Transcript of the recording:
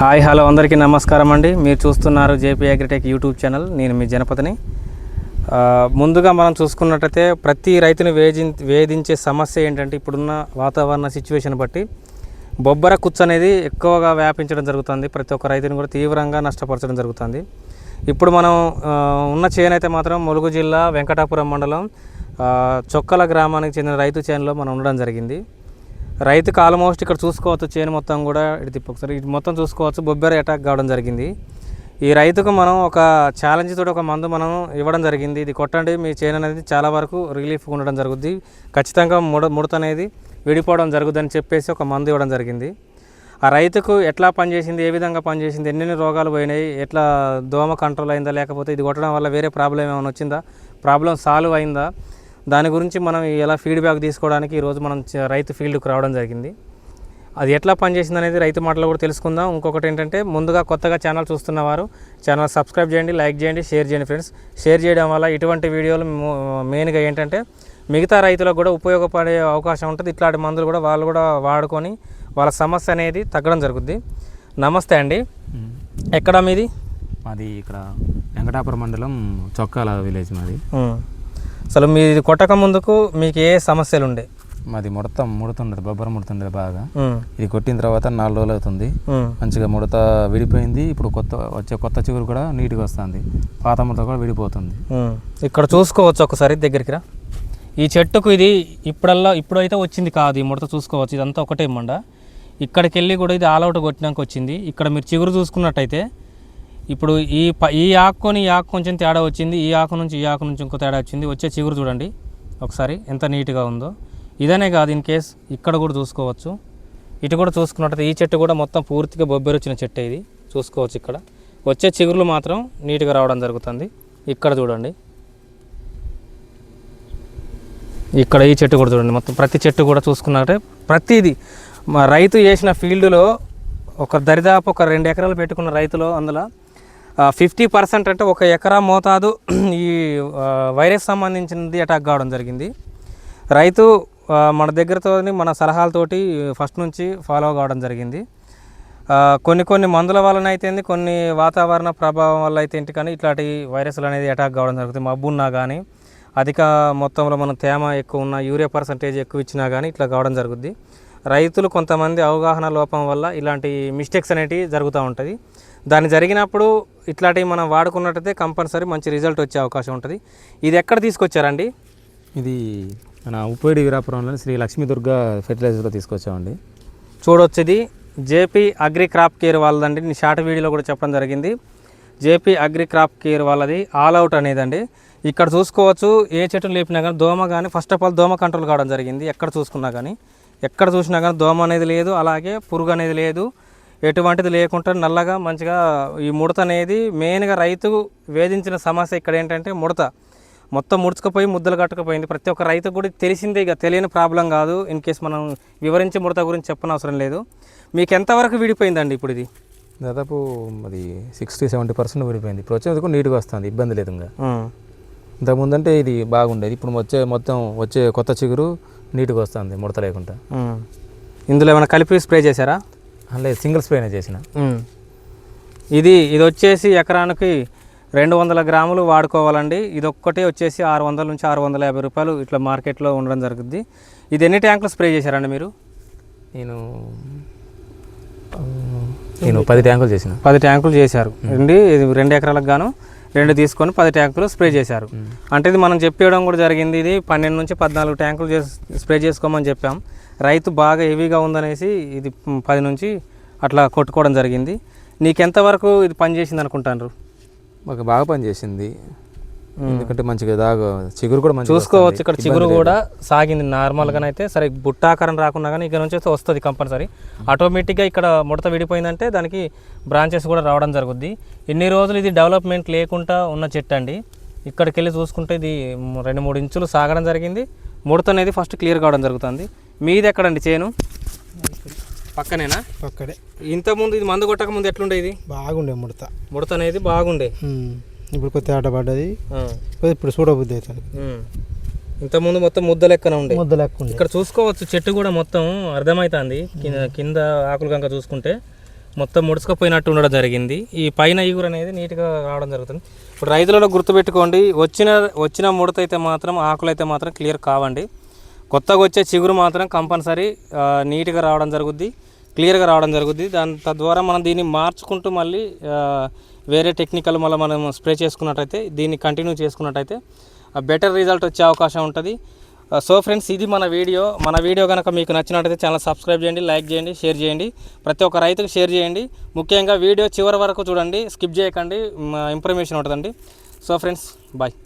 Hi hello అందరికీ నమస్కారం అండి. మీరు చూస్తున్నారు జేపీ అగ్రిటెక్ యూట్యూబ్ ఛానల్. నేను మీ జనపతిని. ముందుగా మనం చూసుకున్నట్టయితే ప్రతి రైతును వేధి వేధించే సమస్య ఏంటంటే ఇప్పుడున్న వాతావరణ సిచ్యువేషన్ బట్టి బొబ్బర కుచ్చు అనేది ఎక్కువగా వ్యాపించడం జరుగుతుంది. ప్రతి ఒక్క రైతుని కూడా తీవ్రంగా నష్టపరచడం జరుగుతుంది. ఇప్పుడు మనం ఉన్న చేను అయితే మాత్రం ములుగు జిల్లా వెంకటాపురం మండలం చొక్కల గ్రామానికి చెందిన రైతు చేనులో మనం ఉండడం జరిగింది. రైతుకు ఆల్మోస్ట్ ఇక్కడ చూసుకోవచ్చు చేను మొత్తం కూడా ఇటు తిప్పు. ఒకసారి ఇటు మొత్తం చూసుకోవచ్చు. బొబ్బెర అటాక్ కావడం జరిగింది. ఈ రైతుకు మనం ఒక ఛాలెంజ్ తోటి ఒక మందు మనం ఇవ్వడం జరిగింది. ఇది కొట్టండి మీ చేను అనేది చాలా వరకు రిలీఫ్ ఉండడం జరుగుద్ది. ఖచ్చితంగా ముడ ముడత అనేది విడిపోవడం జరుగుద్దని చెప్పేసి ఒక మందు ఇవ్వడం జరిగింది. ఆ రైతుకు ఎట్లా పనిచేసింది ఏ విధంగా పనిచేసింది ఎన్నెన్ని రోగాలు పోయినాయి ఎట్లా దోమ కంట్రోల్ అయిందా లేకపోతే ఇది కొట్టడం వల్ల వేరే ప్రాబ్లం ఏమైనా వచ్చిందా ప్రాబ్లం సాల్వ్ అయిందా దాని గురించి మనం ఎలా ఫీడ్బ్యాక్ తీసుకోవడానికి ఈరోజు మనం రైతు ఫీల్డ్కి రావడం జరిగింది. అది ఎట్లా పనిచేసింది అనేది రైతు మాటలో కూడా తెలుసుకుందాం. ఇంకొకటి ఏంటంటే ముందుగా కొత్తగా ఛానల్ చూస్తున్న వారు ఛానల్ సబ్స్క్రైబ్ చేయండి లైక్ చేయండి షేర్ చేయండి ఫ్రెండ్స్ షేర్ చేయడం వల్ల ఇటువంటి వీడియోలు మెయిన్గా ఏంటంటే మిగతా రైతులకు కూడా ఉపయోగపడే అవకాశం ఉంటుంది. ఇట్లాంటి మందులు కూడా వాళ్ళు కూడా వాడుకొని వాళ్ళ సమస్య అనేది తగ్గడం జరుగుద్ది. నమస్తే అండి. ఎక్కడ మీది? మాది ఇక్కడ వెంకటాపురం మండలం చొక్కాల విలేజ్ మాది. అసలు మీది కొట్టక ముందుకు మీకు ఏ సమస్యలు ఉండే మాది ముడత ముడుతుండదు బొబ్బర ముడుతుండదు బాగా. ఇది కొట్టిన తర్వాత నాలుగు రోజులు అవుతుంది. మంచిగా ముడత విడిపోయింది. ఇప్పుడు కొత్త వచ్చే కొత్త చిగురు కూడా నీట్గా వస్తుంది. పాత ముడత కూడా విడిపోతుంది. ఇక్కడ చూసుకోవచ్చు ఒకసారి దగ్గరికి రా. ఈ చెట్టుకు ఇది ఇప్పుడల్లా ఇప్పుడైతే వచ్చింది కాదు ఈ ముడత చూసుకోవచ్చు. ఇదంతా ఒకటే మండ. ఇక్కడికి వెళ్ళి కూడా ఇది ఆల్ అవుట్ కొట్టినాక వచ్చింది. ఇక్కడ మీరు చిగురు చూసుకున్నట్టయితే ఇప్పుడు ఈ ప ఈ ఆకుని ఈ ఆకు కొంచెం తేడా వచ్చింది ఈ ఆకు నుంచి ఈ ఆకు నుంచి ఇంకో తేడా వచ్చింది. వచ్చే చిగురు చూడండి. ఒకసారి ఎంత నీట్గా ఉందో. ఇదనే కాదు ఇన్ కేస్ ఇక్కడ కూడా చూసుకోవచ్చు. ఇటు కూడా చూసుకున్నట్టయితే ఈ చెట్టు కూడా మొత్తం పూర్తిగా బొబ్బెరు వచ్చిన చెట్టు ఇది. చూసుకోవచ్చు ఇక్కడ. వచ్చే చిగురులు మాత్రం నీట్గా రావడం జరుగుతుంది. ఇక్కడ చూడండి. ఇక్కడ ఈ చెట్టు కూడా చూడండి. మొత్తం ప్రతి చెట్టు కూడా చూసుకున్నట్టే ప్రతిదీ. మా రైతు చేసిన ఫీల్డ్లో ఒక దరిదాపు ఒక రెండు ఎకరాలు పెట్టుకున్న రైతులో అందులో ఫిఫ్టీ పర్సెంట్ అంటే ఒక ఎకరా మోతాదు ఈ వైరస్ సంబంధించినది అటాక్ కావడం జరిగింది. రైతు మన దగ్గరతో మన సలహాలతోటి ఫస్ట్ నుంచి ఫాలో కావడం జరిగింది. కొన్ని కొన్ని మందుల వలన అయితే కొన్ని వాతావరణ ప్రభావం వల్ల అయితే ఏంటి కానీ ఇట్లాంటి వైరస్లు అనేది అటాక్ కావడం జరుగుతుంది. మబ్బున్నా కానీ అధిక మొత్తంలో మనం తేమ ఎక్కువ ఉన్న యూరియా పర్సంటేజ్ ఎక్కువ ఇచ్చినా కానీ ఇట్లా కావడం జరుగుద్ది. రైతులు కొంతమంది అవగాహన లోపం వల్ల ఇలాంటి మిస్టేక్స్ అనేటివి జరుగుతూ ఉంటుంది. దాన్ని జరిగినప్పుడు ఇట్లాంటివి మనం వాడుకున్నట్టయితే కంపల్సరీ మంచి రిజల్ట్ వచ్చే అవకాశం ఉంటుంది. ఇది ఎక్కడ తీసుకొచ్చారండి? ఇది మన ఉప్పేడి వీరాపురంలోని శ్రీ లక్ష్మీ దుర్గా ఫెర్టిలైజర్లో తీసుకొచ్చామండి. చూడొచ్చు ఇది జేపీ అగ్రి క్రాప్ కేర్ వాళ్ళదండి. నేను షార్ట్ వీడియోలో కూడా చెప్పడం జరిగింది. జేపీ అగ్రి క్రాప్ కేర్ వాళ్ళది ఆల్ అవుట్ అనేదండి. ఇక్కడ చూసుకోవచ్చు ఏ చెట్టును లేపినా కానీ దోమ కానీ ఫస్ట్ ఆఫ్ ఆల్ దోమ కంట్రోల్ కావడం జరిగింది. ఎక్కడ చూసుకున్నా కానీ. ఎక్కడ చూసినా కానీ దోమ అనేది లేదు అలాగే పురుగు అనేది లేదు. ఎటువంటిది లేకుండా నల్లగా మంచిగా ఈ ముడత అనేది మెయిన్గా రైతు వేధించిన సమస్య ఇక్కడ ఏంటంటే ముడత. మొత్తం ముడుచుకుపోయి ముద్దలు కట్టుకుపోయింది. ప్రతి ఒక్క రైతు కూడా తెలిసిందే ఇక తెలియని ప్రాబ్లం కాదు. ఇన్ కేస్ మనం వివరించి ముడత గురించి చెప్పనవసరం లేదు. మీకు ఎంతవరకు విడిపోయిందండి ఇప్పుడు ఇది? దాదాపు అది సిక్స్టీ సెవెంటీ పర్సెంట్ విడిపోయింది. ఇప్పుడు వచ్చేందుకు నీట్గా వస్తుంది ఇబ్బంది లేదు ఇంకా. ఇంతకుముందంటే ఇది బాగుండేది. ఇప్పుడు వచ్చే మొత్తం వచ్చే కొత్త చిగురు నీట్గా వస్తుంది ముడత లేకుండా. ఇందులో ఏమైనా కలిపి స్ప్రే చేశారా? లేదు సింగిల్ స్ప్రేనే చేసిన. ఇది ఇది వచ్చేసి ఎకరానికి రెండు వందల గ్రాములు వాడుకోవాలండి. ఇది ఒక్కటే వచ్చేసి ఆరు వందల నుంచి ఆరు వందల యాభై రూపాయలు ఇట్లా మార్కెట్లో ఉండడం జరుగుద్ది. ఇది ఎన్ని ట్యాంకులు స్ప్రే చేశారండి మీరు? నేను నేను పది ట్యాంకులు చేసిన. పది ట్యాంకులు చేశారు. అండి ఇది రెండు ఎకరాలకు గాను రెండు తీసుకొని పది ట్యాంకులు స్ప్రే చేశారు. అంటే ఇది మనం చెప్పేయడం కూడా జరిగింది. ఇది పన్నెండు నుంచి పద్నాలుగు ట్యాంకులు చేసి స్ప్రే చేసుకోమని చెప్పాం. రైతు బాగా హెవీగా ఉందనేసి ఇది పది నుంచి అట్లా కొట్టుకోవడం జరిగింది. నీకు ఎంతవరకు ఇది పనిచేసింది అనుకుంటాను మాకు బాగా పనిచేసింది. ఎందుకంటే మంచిగా దాగా చిగురు కూడా మంచిగా చూసుకోవచ్చు ఇక్కడ చిగురు కూడా సాగింది. నార్మల్గానైతే సరే బుట్టాకారం రాకుండా కానీ ఇక్కడ నుంచి అయితే వస్తుంది కంపల్సరీ. ఆటోమేటిక్గా ఇక్కడ ముడత విడిపోయిందంటే దానికి బ్రాంచెస్ కూడా రావడం జరుగుద్ది. ఇన్ని రోజులు ఇది డెవలప్మెంట్ లేకుండా ఉన్న చెట్టు అండి. ఇక్కడికి వెళ్ళి చూసుకుంటే ఇది రెండు మూడు ఇంచులు సాగడం జరిగింది. ముడత అనేది ఫస్ట్ క్లియర్ కావడం జరుగుతుంది. మీది ఎక్కడండి చేను? పక్కనేనా? అక్కడే ఇంతకుముందు ఇది మందు కొట్టక ముందు ఎట్లుండే ఇది? బాగుండే ముడత. ముడత అనేది బాగుండే. ఇప్పుడు కొద్దిగా ఆట పడ్డది. ఇప్పుడు చూడబుద్ధి అవుతుంది. ఇంతకుముందు మొత్తం ముద్ద లెక్కన ఉండే. ముద్ద లెక్క ఇక్కడ చూసుకోవచ్చు చెట్టు కూడా మొత్తం అర్థమవుతుంది కింద కింద ఆకులు కనుక చూసుకుంటే మొత్తం ముడుచుకుపోయినట్టు ఉండడం జరిగింది. ఈ పైన ఈగురు అనేది నీట్గా రావడం జరుగుతుంది. ఇప్పుడు రైతులలో గుర్తుపెట్టుకోండి వచ్చిన వచ్చిన ముడత అయితే మాత్రం ఆకులు అయితే మాత్రం క్లియర్ కావండి. కొత్తగా వచ్చే చిగురు మాత్రం కంపల్సరీ నీట్గా రావడం జరుగుద్ది క్లియర్గా రావడం జరుగుద్ది. దాని తద్వారా మనం దీన్ని మార్చుకుంటూ మళ్ళీ వేరే టెక్నికల్ మళ్ళీ మనం స్ప్రే చేసుకున్నట్టయితే దీన్ని కంటిన్యూ చేసుకున్నట్టయితే బెటర్ రిజల్ట్ వచ్చే అవకాశం ఉంటుంది. సో ఫ్రెండ్స్ ఇది మన వీడియో. మన వీడియో కనుక మీకు నచ్చినట్టయితే ఛానల్ సబ్స్క్రైబ్ చేయండి లైక్ చేయండి షేర్ చేయండి. ప్రతి ఒక్క రైతుకు షేర్ చేయండి. ముఖ్యంగా వీడియో చివరి వరకు చూడండి స్కిప్ చేయకండి ఇన్ఫర్మేషన్ ఉంటుందండి. So friends bye.